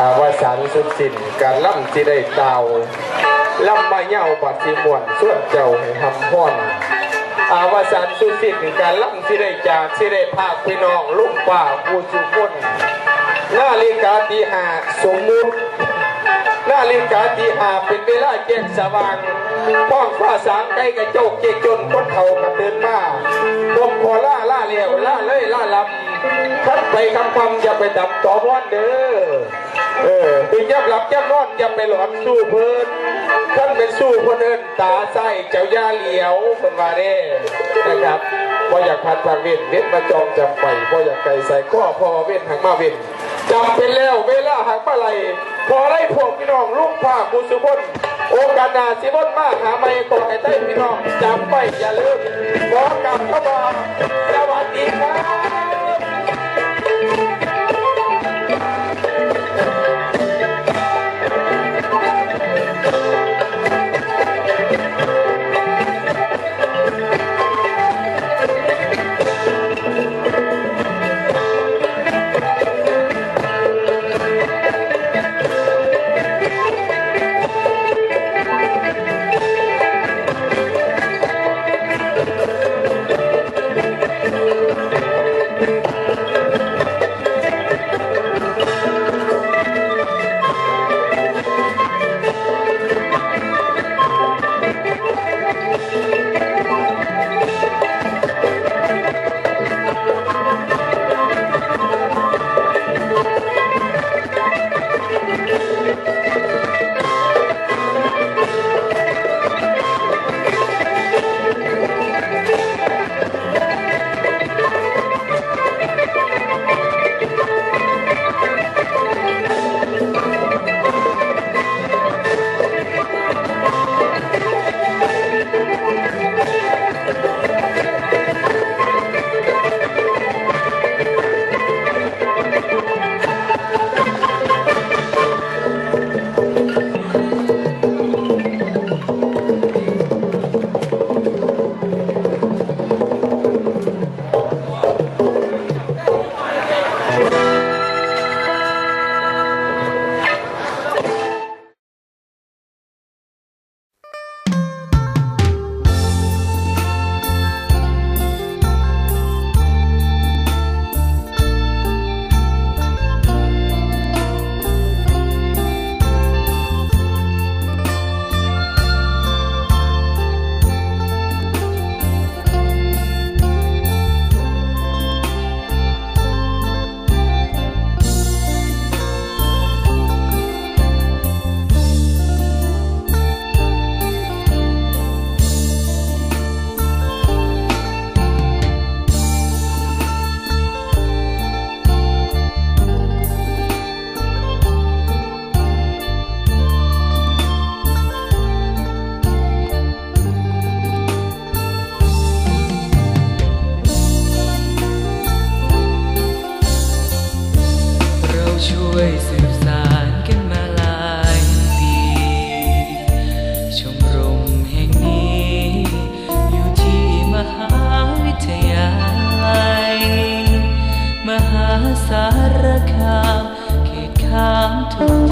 อาวสานสุดสิ้นการล่ำที่ได้ดาวล่ำมาเย่าบัดสิมวนส่วนเจ้าให้ทำพ่อนอาวสานสุดสิ้นการล่ำที่ได้จากที่ได้ภาคพี่น้องลุงป่าผู้สุพนนาฬิกาตีหาสมมุตินาฬิกาตีหาเป็นเวลาเจ็ดสว่างป้องฟ้าสางใกล้กระโจกเจกจนคนเขากระเตือนมาผมขอล่าล่าเลี้ยวล่าเลยล่าลำทัดไปคำคำอย่าไปดับต่อมอนเด้อ เออถึงยับหลับยับนอนย่าไปหลอนสู้เพิ่นท่านเป็นสู้คนอื่นตาไส้เจ้าย่าเหลียวเป็นว่าเด้นะครับว่าอยากพัดทางเว้นเว้นมาจองจำไปว่าอยากไก่ใส่ข้อพอเว้นทางมาเว้นจำเป็นแล้วเวลาหางปลาไหลพอได้พวกพี่น้องลูกภาคบุสุพนโอกาสหนาสิบนมาหาไม่ก่อนไอ้ใต้พี่น้องจำไปอย่าลืมขอกลับเข้ามาสวัสดีครับ ตข้